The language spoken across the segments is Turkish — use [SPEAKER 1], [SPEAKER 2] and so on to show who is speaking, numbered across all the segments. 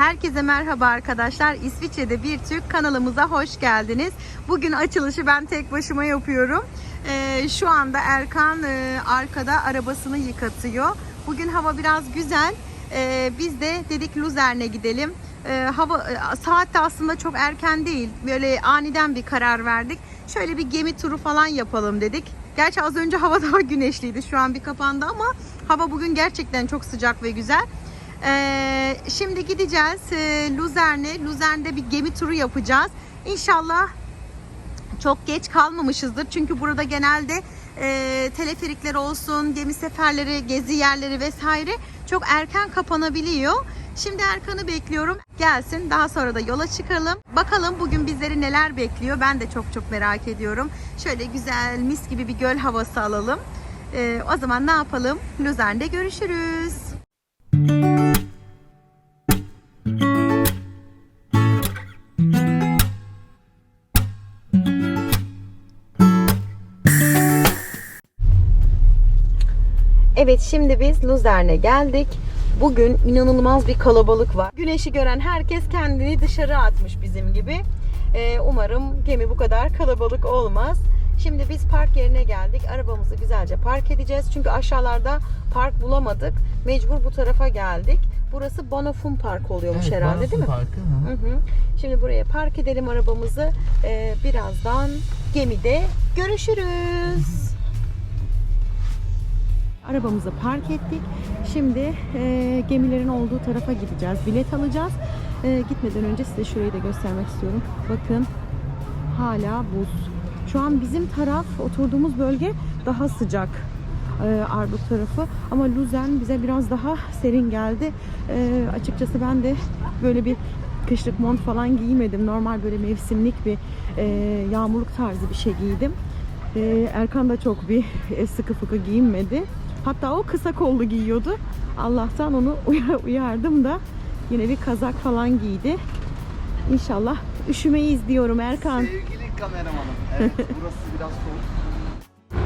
[SPEAKER 1] Herkese merhaba arkadaşlar. İsviçre'de bir Türk kanalımıza hoş geldiniz. Bugün açılışı ben tek başıma yapıyorum. Ee, şu anda Erkan e, arkada arabasını yıkatıyor. Bugün hava biraz güzel. Ee, biz de dedik Luzern'e gidelim. Ee, hava e, saat de aslında çok erken değil. Böyle aniden bir karar verdik. Şöyle bir gemi turu falan yapalım dedik. Gerçi az önce hava daha güneşliydi. Şu an bir kapandı ama hava bugün gerçekten çok sıcak ve güzel. Ee, şimdi gideceğiz e, Luzern'e. Luzern'de bir gemi turu yapacağız. İnşallah çok geç kalmamışızdır. Çünkü burada genelde e, teleferikler olsun, gemi seferleri, gezi yerleri vesaire çok erken kapanabiliyor. Şimdi Erkan'ı bekliyorum. Gelsin daha sonra da yola çıkalım. Bakalım bugün bizleri neler bekliyor. Ben de çok çok merak ediyorum. Şöyle güzel mis gibi bir göl havası alalım. Ee, o zaman ne yapalım? Luzern'de görüşürüz. Evet şimdi biz Luzern'e geldik. Bugün inanılmaz bir kalabalık var. Güneşi gören herkes kendini dışarı atmış bizim gibi. Ee, umarım gemi bu kadar kalabalık olmaz. Şimdi biz park yerine geldik. Arabamızı güzelce park edeceğiz. Çünkü aşağılarda park bulamadık. Mecbur bu tarafa geldik. Burası Bonafun Park oluyormuş herhalde değil mi?
[SPEAKER 2] Parkı,
[SPEAKER 1] Hı hı. Şimdi buraya park edelim arabamızı. Ee, birazdan gemide görüşürüz. Arabamızı park ettik. Şimdi e, gemilerin olduğu tarafa gideceğiz. Bilet alacağız. E, gitmeden önce size şurayı da göstermek istiyorum. Bakın hala buz. Şu an bizim taraf, oturduğumuz bölge daha sıcak. E, Arduk tarafı. Ama Luzern bize biraz daha serin geldi. E, açıkçası ben de böyle bir kışlık mont falan giymedim. Normal böyle mevsimlik bir e, yağmurluk tarzı bir şey giydim. E, Erkan da çok bir e, sıkı fıkı giyinmedi. Hatta o kısa kollu giyiyordu. Allah'tan onu uyar- uyardım da yine bir kazak falan giydi. İnşallah üşümeyiz diyorum Erkan.
[SPEAKER 2] Sevgili kameramanım. Evet burası biraz soğuk.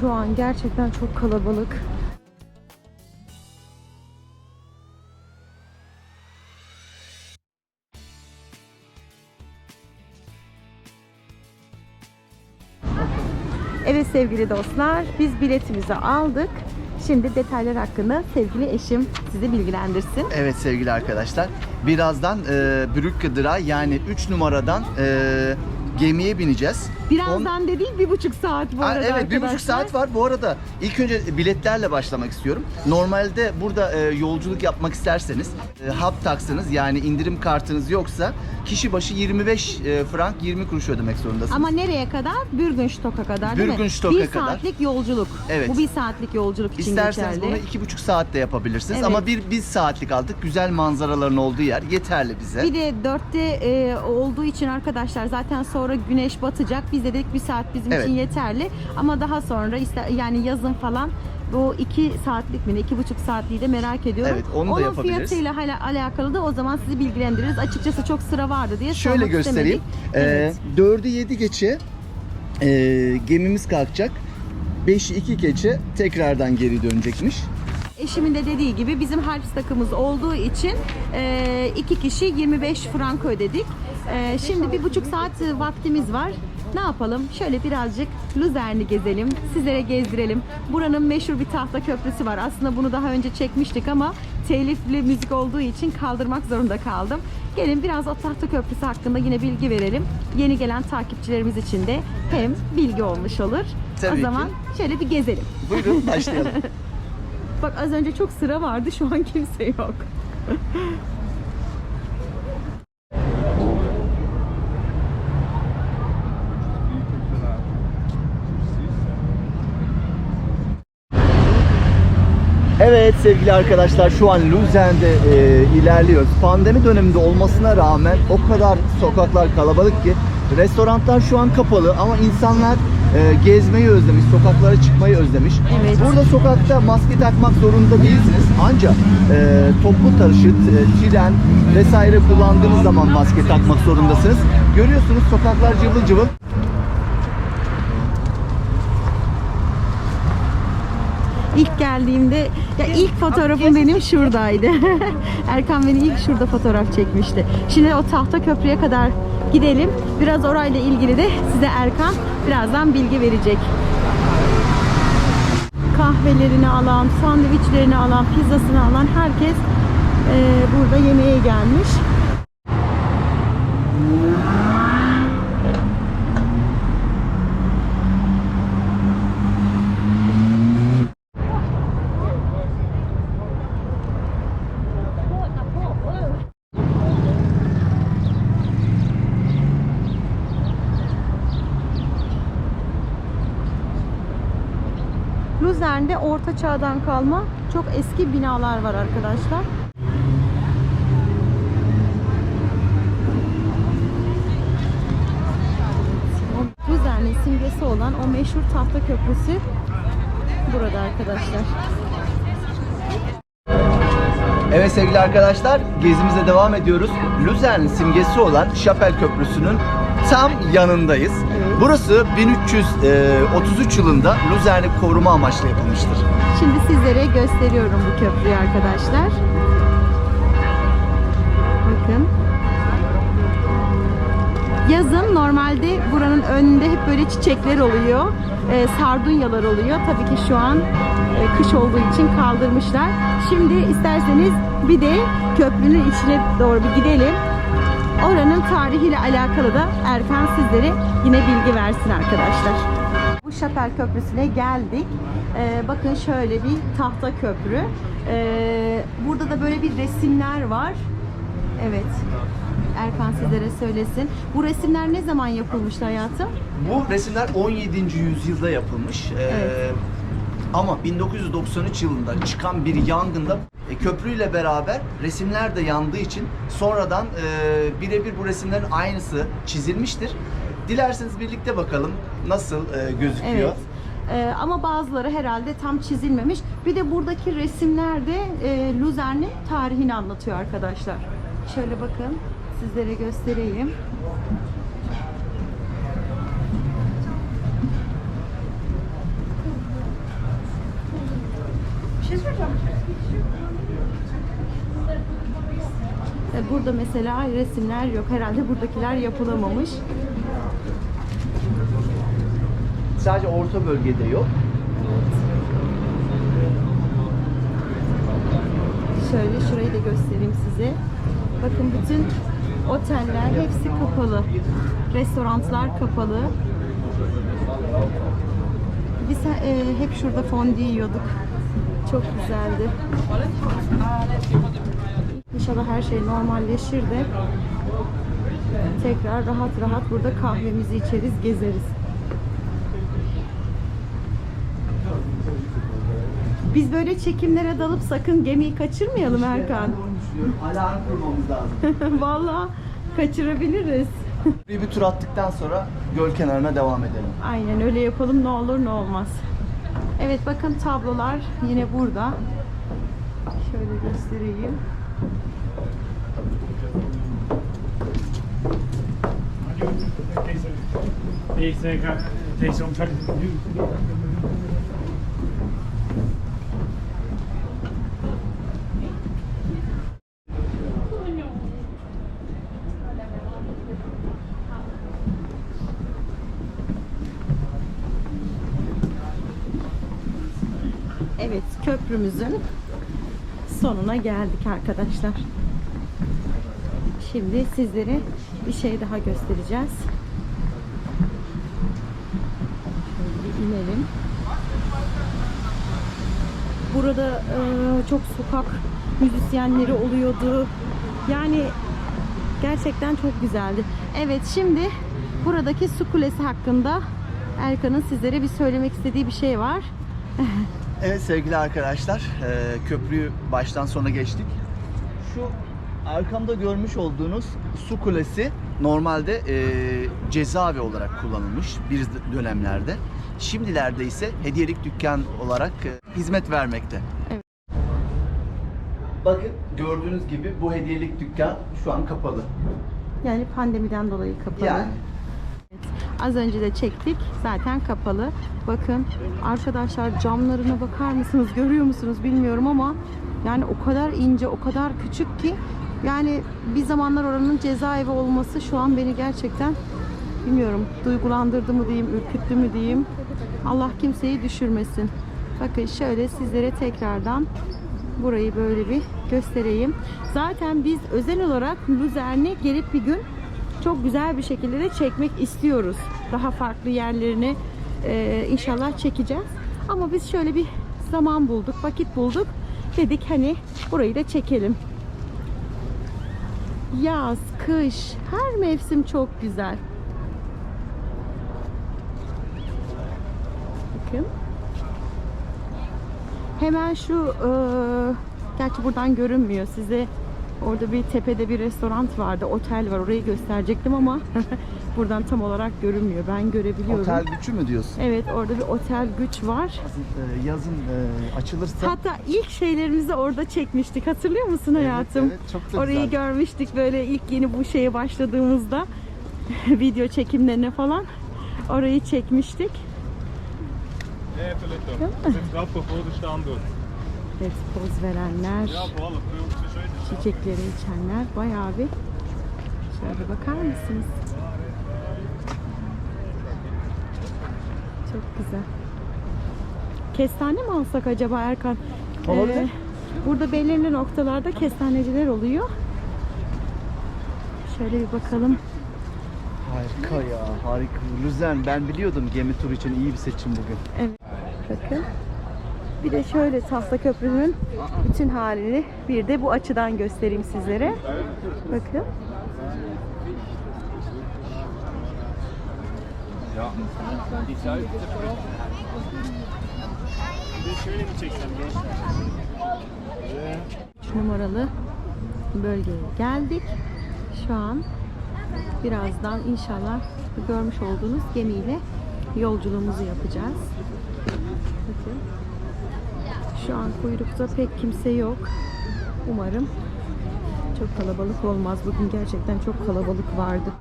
[SPEAKER 1] Şu an gerçekten çok kalabalık. Evet sevgili dostlar, biz biletimizi aldık. Şimdi detaylar hakkında sevgili eşim sizi bilgilendirsin.
[SPEAKER 2] Evet sevgili arkadaşlar. Birazdan e, Brücke Dray yani 3 numaradan e, gemiye bineceğiz.
[SPEAKER 1] Birazdan dediğim bir buçuk saat bu
[SPEAKER 2] Aa,
[SPEAKER 1] arada
[SPEAKER 2] evet bir buçuk
[SPEAKER 1] arkadaşlar.
[SPEAKER 2] saat var. Bu arada ilk önce biletlerle başlamak istiyorum. Normalde burada e, yolculuk yapmak isterseniz e, hap taksınız yani indirim kartınız yoksa kişi başı 25 e, frank 20 kuruş ödemek zorundasınız.
[SPEAKER 1] Ama nereye kadar? Bürgünstock'a kadar değil mi?
[SPEAKER 2] Bürgünstock'a
[SPEAKER 1] bir
[SPEAKER 2] kadar.
[SPEAKER 1] saatlik yolculuk.
[SPEAKER 2] Evet.
[SPEAKER 1] Bu bir saatlik yolculuk için
[SPEAKER 2] İsterseniz
[SPEAKER 1] geçerli.
[SPEAKER 2] bunu iki buçuk saatte yapabilirsiniz
[SPEAKER 1] Evet.
[SPEAKER 2] ama bir bir saatlik aldık. Güzel manzaraların olduğu yer yeterli bize.
[SPEAKER 1] Bir de dörtte e, olduğu için arkadaşlar zaten sonra güneş batacak. Biz de dedik bir saat bizim
[SPEAKER 2] Evet.
[SPEAKER 1] için yeterli. Ama daha sonra işte yani yazın falan bu iki saatlik mi ne iki buçuk saatliği de merak ediyorum.
[SPEAKER 2] Evet, onu da
[SPEAKER 1] Onun
[SPEAKER 2] yapabiliriz.
[SPEAKER 1] fiyatıyla hala alakalı da o zaman sizi bilgilendiririz. Açıkçası çok sıra vardı diye
[SPEAKER 2] Şöyle
[SPEAKER 1] sormak
[SPEAKER 2] göstereyim.
[SPEAKER 1] istemedik. Evet.
[SPEAKER 2] Ee, 4'ü 7 geçe e, gemimiz kalkacak. 5'i 2 geçe tekrardan geri dönecekmiş.
[SPEAKER 1] Eşimin de dediği gibi bizim Harps takımız olduğu için e, iki kişi 25 frank ödedik. E, şimdi bir buçuk saat e, vaktimiz var. Ne yapalım? Şöyle birazcık Luzern'i gezelim, sizlere gezdirelim. Buranın meşhur bir tahta köprüsü var. Aslında bunu daha önce çekmiştik ama telifli müzik olduğu için kaldırmak zorunda kaldım. Gelin biraz o tahta köprüsü hakkında yine bilgi verelim. Yeni gelen takipçilerimiz için de hem bilgi olmuş olur.
[SPEAKER 2] Tabii
[SPEAKER 1] o
[SPEAKER 2] ki.
[SPEAKER 1] zaman şöyle bir gezelim.
[SPEAKER 2] Buyurun başlayalım.
[SPEAKER 1] Bak az önce çok sıra vardı şu an kimse yok.
[SPEAKER 2] Evet sevgili arkadaşlar şu an Luzern'de e, ilerliyoruz. Pandemi döneminde olmasına rağmen o kadar sokaklar kalabalık ki restoranlar şu an kapalı ama insanlar e, gezmeyi özlemiş, sokaklara çıkmayı özlemiş.
[SPEAKER 1] Evet.
[SPEAKER 2] Burada sokakta maske takmak zorunda değilsiniz. Ancak e, toplu taşıt, e, tren vesaire kullandığınız zaman maske takmak zorundasınız. Görüyorsunuz sokaklar cıvıl cıvıl.
[SPEAKER 1] İlk geldiğimde ya ilk fotoğrafım benim şuradaydı. Erkan beni ilk şurada fotoğraf çekmişti. Şimdi o tahta köprüye kadar gidelim. Biraz orayla ilgili de size Erkan birazdan bilgi verecek. Kahvelerini alan, sandviçlerini alan, pizzasını alan herkes e, burada yemeğe gelmiş. Luzern'de orta çağdan kalma çok eski binalar var arkadaşlar. O Luzern'in simgesi olan o meşhur tahta köprüsü burada arkadaşlar.
[SPEAKER 2] Evet sevgili arkadaşlar, gezimize devam ediyoruz. Luzern'in simgesi olan Şapel Köprüsü'nün tam yanındayız. Burası 1333 yılında Luzern'i koruma amaçlı yapılmıştır.
[SPEAKER 1] Şimdi sizlere gösteriyorum bu köprüyü arkadaşlar. Bakın. Yazın normalde buranın önünde hep böyle çiçekler oluyor. Ee, sardunyalar oluyor. Tabii ki şu an e, kış olduğu için kaldırmışlar. Şimdi isterseniz bir de köprünün içine doğru bir gidelim. Oranın tarihiyle alakalı da Erkan sizlere yine bilgi versin arkadaşlar. Bu Şapel Köprüsü'ne geldik. Ee, bakın şöyle bir tahta köprü. Ee, burada da böyle bir resimler var. Evet. Erkan sizlere söylesin. Bu resimler ne zaman yapılmıştı hayatım?
[SPEAKER 2] Bu resimler 17. yüzyılda yapılmış. Ee,
[SPEAKER 1] Evet.
[SPEAKER 2] Ama 1993 yılında çıkan bir yangında e, köprüyle beraber resimler de yandığı için sonradan e, birebir bu resimlerin aynısı çizilmiştir. Dilerseniz birlikte bakalım nasıl e, gözüküyor.
[SPEAKER 1] Evet. Ee, ama bazıları herhalde tam çizilmemiş. Bir de buradaki resimlerde e, Luzern'in tarihini anlatıyor arkadaşlar. Şöyle bakın sizlere göstereyim. E, Burada mesela resimler yok. Herhalde buradakiler yapılamamış.
[SPEAKER 2] Sadece orta bölgede yok.
[SPEAKER 1] Şöyle şurayı da göstereyim size. Bakın bütün oteller hepsi kapalı. Restoranlar kapalı. Biz e, hep şurada fondü yiyorduk. Çok güzeldi. İnşallah her şey normalleşir de tekrar rahat rahat burada kahvemizi içeriz, gezeriz. Biz böyle çekimlere dalıp sakın gemiyi kaçırmayalım Erkan.
[SPEAKER 2] Alarm kurmamız lazım.
[SPEAKER 1] Vallahi kaçırabiliriz.
[SPEAKER 2] bir, bir tur attıktan sonra göl kenarına devam edelim.
[SPEAKER 1] Aynen öyle yapalım ne olur ne olmaz. Evet bakın tablolar yine burada. Şöyle göstereyim. Evet köprümüzün sonuna geldik arkadaşlar. Şimdi sizlere bir şey daha göstereceğiz. Şöyle bir inelim. Burada e, çok sokak müzisyenleri oluyordu. Yani gerçekten çok güzeldi. Evet şimdi buradaki su kulesi hakkında Erkan'ın sizlere bir söylemek istediği bir şey var.
[SPEAKER 2] Evet sevgili arkadaşlar, e, köprüyü baştan sona geçtik. Şu arkamda görmüş olduğunuz su kulesi normalde e, cezaevi olarak kullanılmış bir dönemlerde. Şimdilerde ise hediyelik dükkan olarak e, hizmet vermekte.
[SPEAKER 1] Evet.
[SPEAKER 2] Bakın gördüğünüz gibi bu hediyelik dükkan şu an kapalı.
[SPEAKER 1] Yani pandemiden dolayı kapalı.
[SPEAKER 2] Yani
[SPEAKER 1] Az önce de çektik. Zaten kapalı. Bakın arkadaşlar camlarına bakar mısınız? Görüyor musunuz bilmiyorum ama yani o kadar ince, o kadar küçük ki yani bir zamanlar oranın cezaevi olması şu an beni gerçekten bilmiyorum duygulandırdı mı diyeyim, ürküttü mü diyeyim. Allah kimseyi düşürmesin. Bakın şöyle sizlere tekrardan burayı böyle bir göstereyim. Zaten biz özel olarak Luzern'e gelip bir gün çok güzel bir şekilde de çekmek istiyoruz. Daha farklı yerlerini e, inşallah çekeceğiz. Ama biz şöyle bir zaman bulduk, vakit bulduk. Dedik hani burayı da çekelim. Yaz, kış, her mevsim çok güzel. Bakın. Hemen şu e, gerçi buradan görünmüyor. Size orada bir tepede bir restoran vardı, otel var. Orayı gösterecektim ama buradan tam olarak görünmüyor. Ben görebiliyorum.
[SPEAKER 2] Otel gücü mü diyorsun?
[SPEAKER 1] Evet, orada bir otel güç var.
[SPEAKER 2] Yazın, e, yazın e, açılırsa
[SPEAKER 1] Hatta ilk şeylerimizi orada çekmiştik. Hatırlıyor musun
[SPEAKER 2] Evet,
[SPEAKER 1] hayatım?
[SPEAKER 2] evet, çok da
[SPEAKER 1] Orayı
[SPEAKER 2] güzel.
[SPEAKER 1] görmüştük böyle ilk yeni bu şeye başladığımızda video çekimlerine falan orayı çekmiştik. Evet, poz verenler, çiçekleri içenler bayağı bir şöyle bakar mısınız? Çok güzel. Kestane mi alsak acaba Erkan? Ee,
[SPEAKER 2] Olabilir.
[SPEAKER 1] burada belirli noktalarda kestaneciler oluyor. Şöyle bir bakalım.
[SPEAKER 2] Harika ya harika. Luzern ben biliyordum gemi turu için iyi bir seçim bugün.
[SPEAKER 1] Evet. Bakın. Bir de şöyle Tahta Köprü'nün bütün halini bir de bu açıdan göstereyim sizlere. Bakın.
[SPEAKER 3] Gençler?
[SPEAKER 1] 3 numaralı bölgeye geldik. Şu an birazdan inşallah görmüş olduğunuz gemiyle yolculuğumuzu yapacağız. Bakın. Şu an kuyrukta pek kimse yok. Umarım çok kalabalık olmaz. Bugün gerçekten çok kalabalık vardı.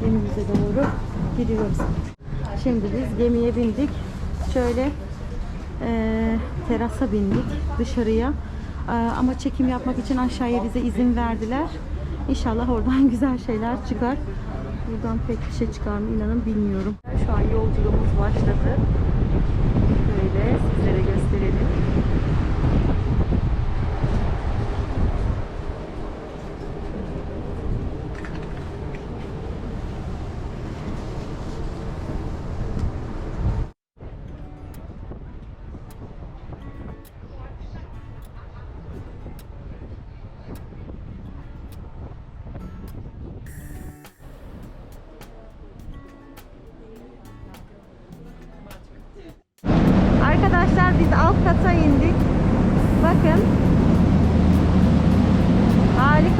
[SPEAKER 1] Gemimize doğru gidiyoruz. Şimdi biz gemiye bindik. Şöyle eee, terasa bindik dışarıya. Eee, ama çekim yapmak için aşağıya bize izin verdiler. İnşallah oradan güzel şeyler çıkar. Buradan pek bir şey çıkar mı inanın bilmiyorum. Şu an yolculuğumuz başladı. Böyle sizlere gösterelim.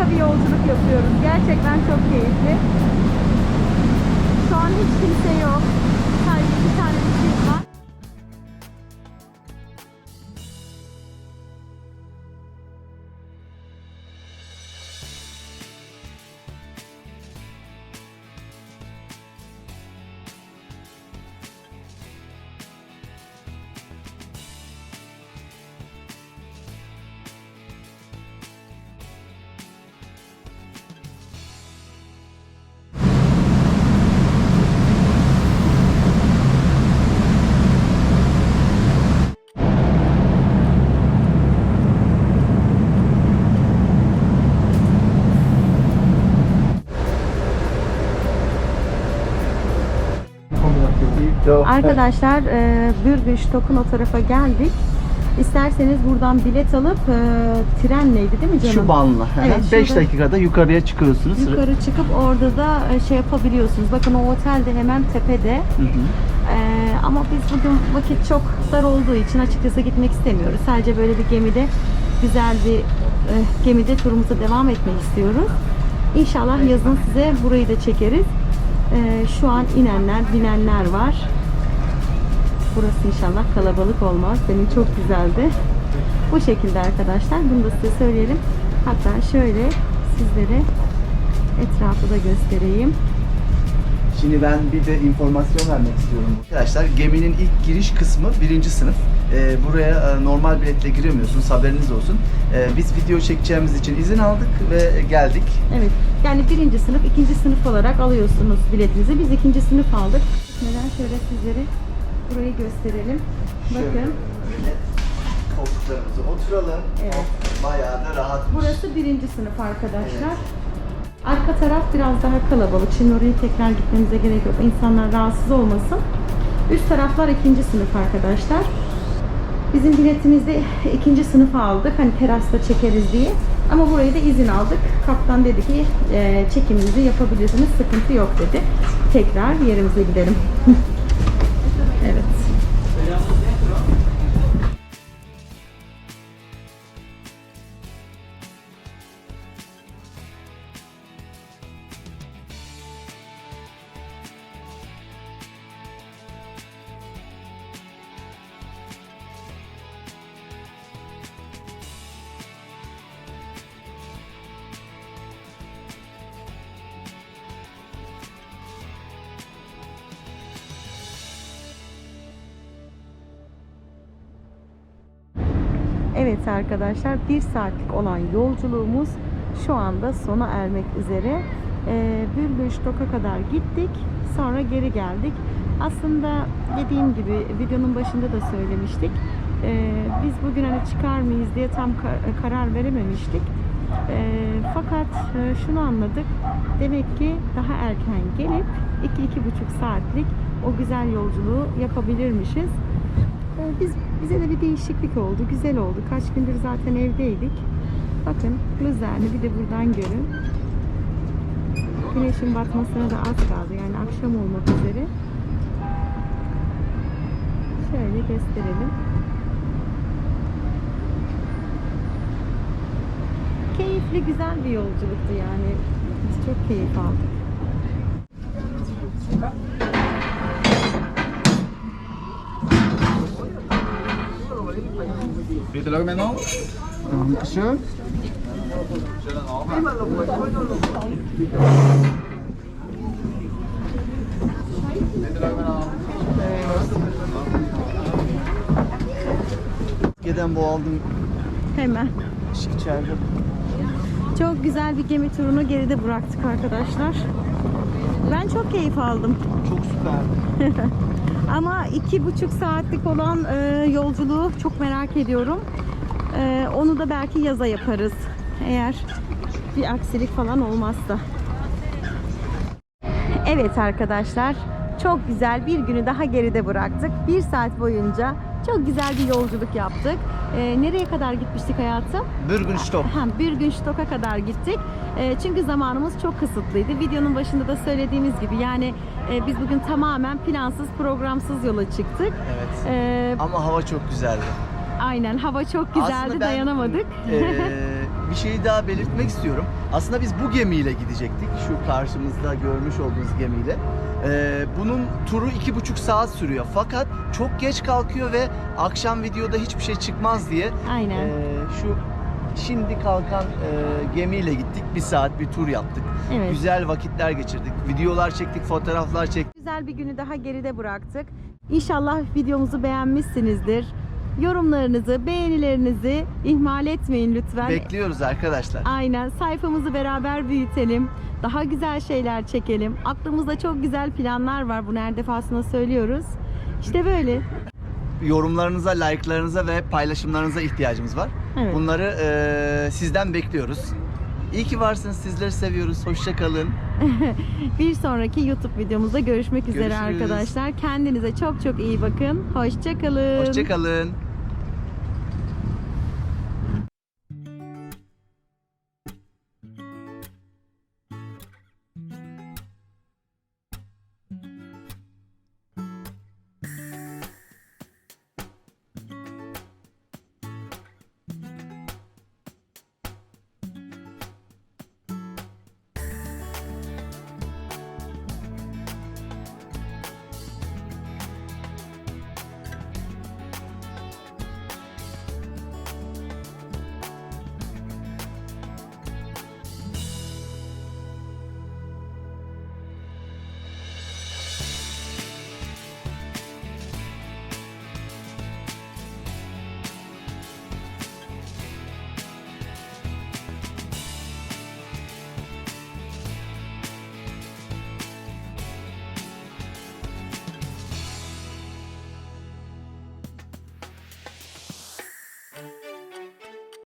[SPEAKER 1] Harika bir yolculuk yapıyoruz. Gerçekten çok keyifli. Şu an hiç kimse yok. Arkadaşlar e, Bürgüş Tokun o tarafa geldik. İsterseniz buradan bilet alıp e, trenleydi değil mi canım?
[SPEAKER 2] Şu banla.
[SPEAKER 1] Evet,
[SPEAKER 2] 5
[SPEAKER 1] şurada-
[SPEAKER 2] dakikada yukarıya çıkıyorsunuz.
[SPEAKER 1] Yukarı çıkıp orada da e, şey yapabiliyorsunuz. Bakın o otel de hemen tepede.
[SPEAKER 2] Hı hı.
[SPEAKER 1] Ee, ama biz bugün vakit çok dar olduğu için açıkçası gitmek istemiyoruz. Sadece böyle bir gemide güzel bir e, gemide turumuza devam etmek istiyoruz. İnşallah yazın size burayı da çekeriz. Ee, şu an inenler, binenler var. Burası inşallah kalabalık olmaz. Benim çok güzeldi. Bu şekilde arkadaşlar. Bunu da size söyleyelim. Hatta şöyle sizlere Etrafı da göstereyim.
[SPEAKER 2] Şimdi ben bir de informasyon vermek istiyorum. Arkadaşlar geminin ilk giriş kısmı birinci sınıf. Ee, buraya e, normal biletle giremiyorsunuz haberiniz olsun. Ee, biz video çekeceğimiz için izin aldık ve geldik.
[SPEAKER 1] Evet. Yani birinci sınıf, ikinci sınıf olarak alıyorsunuz biletinizi. Biz ikinci sınıf aldık. Neden şöyle sizlere burayı gösterelim.
[SPEAKER 2] Şöyle
[SPEAKER 1] Bakın.
[SPEAKER 2] böyle koltuklarımıza oturalım.
[SPEAKER 1] Evet.
[SPEAKER 2] Bayağı da rahat.
[SPEAKER 1] Burası birinci sınıf arkadaşlar. Arka taraf biraz daha kalabalık. Şimdi oraya tekrar gitmemize gerek yok. İnsanlar rahatsız olmasın. Üst taraflar ikinci sınıf arkadaşlar. Bizim biletimizde ikinci sınıfa aldık. Hani terasta çekeriz diye. Ama burayı da izin aldık. Kaptan dedi ki "E, çekiminizi yapabilirsiniz. Sıkıntı yok dedi. Tekrar yerimize gidelim. Evet arkadaşlar bir saatlik olan yolculuğumuz şu anda sona ermek üzere. Ee, Bülbülstok'a kadar gittik. Sonra geri geldik. Aslında dediğim gibi videonun başında da söylemiştik. Ee, biz bugün hani çıkar mıyız diye tam ka- karar verememiştik. Ee, fakat e, şunu anladık. Demek ki daha erken gelip 2-2,5 saatlik o güzel yolculuğu yapabilirmişiz. Ee, Biz bize de bir değişiklik oldu, güzel oldu. Kaç gündür zaten evdeydik. Bakın Luzern'i bir de buradan görün. Güneşin batmasına da az kaldı. Yani akşam olmak üzere. Şöyle gösterelim. Keyifli, güzel bir yolculuktu yani. Biz çok keyif aldık.
[SPEAKER 4] Bitte loggen maintenant.
[SPEAKER 2] Dankeschön. Geden bu aldım
[SPEAKER 1] Hemen.
[SPEAKER 2] içeride.
[SPEAKER 1] Çok güzel bir gemi turunu geride bıraktık arkadaşlar. Ben çok keyif aldım.
[SPEAKER 2] Çok süper.
[SPEAKER 1] Ama iki buçuk saatlik olan e, yolculuğu çok merak ediyorum. E, onu da belki yaza yaparız. Eğer bir aksilik falan olmazsa. Evet arkadaşlar. Çok güzel bir günü daha geride bıraktık. Bir saat boyunca çok güzel bir yolculuk yaptık. E, nereye kadar gitmiştik hayatım?
[SPEAKER 2] Bürgenstock.
[SPEAKER 1] Ha, bir gün Stock'a kadar gittik. E, çünkü zamanımız çok kısıtlıydı. Videonun başında da söylediğimiz gibi yani e, biz bugün tamamen plansız, programsız yola çıktık.
[SPEAKER 2] Evet.
[SPEAKER 1] E,
[SPEAKER 2] Ama hava çok güzeldi.
[SPEAKER 1] aynen hava çok güzeldi,
[SPEAKER 2] Aslında ben,
[SPEAKER 1] dayanamadık.
[SPEAKER 2] eee, bir şeyi daha belirtmek istiyorum. Aslında biz bu gemiyle gidecektik. Şu karşımızda görmüş olduğunuz gemiyle. Eee, bunun turu iki buçuk saat sürüyor. Fakat çok geç kalkıyor ve akşam videoda hiçbir şey çıkmaz diye
[SPEAKER 1] Aynen.
[SPEAKER 2] eee, şu şimdi kalkan eee, gemiyle gittik. Bir saat bir tur yaptık.
[SPEAKER 1] Evet.
[SPEAKER 2] Güzel vakitler geçirdik. Videolar çektik, fotoğraflar çektik.
[SPEAKER 1] Güzel bir günü daha geride bıraktık. İnşallah videomuzu beğenmişsinizdir. Yorumlarınızı, beğenilerinizi ihmal etmeyin lütfen.
[SPEAKER 2] Bekliyoruz arkadaşlar.
[SPEAKER 1] Aynen sayfamızı beraber büyütelim. Daha güzel şeyler çekelim. Aklımızda çok güzel planlar var. Bunu her defasında söylüyoruz. İşte böyle.
[SPEAKER 2] yorumlarınıza, like'larınıza ve paylaşımlarınıza ihtiyacımız var.
[SPEAKER 1] Evet.
[SPEAKER 2] Bunları eee, sizden bekliyoruz. İyi ki varsınız. Sizleri seviyoruz. Hoşça kalın.
[SPEAKER 1] Bir sonraki YouTube videomuzda görüşmek üzere
[SPEAKER 2] Görüşürüz.
[SPEAKER 1] arkadaşlar. Kendinize çok çok iyi bakın. Hoşça kalın.
[SPEAKER 2] Hoşça kalın.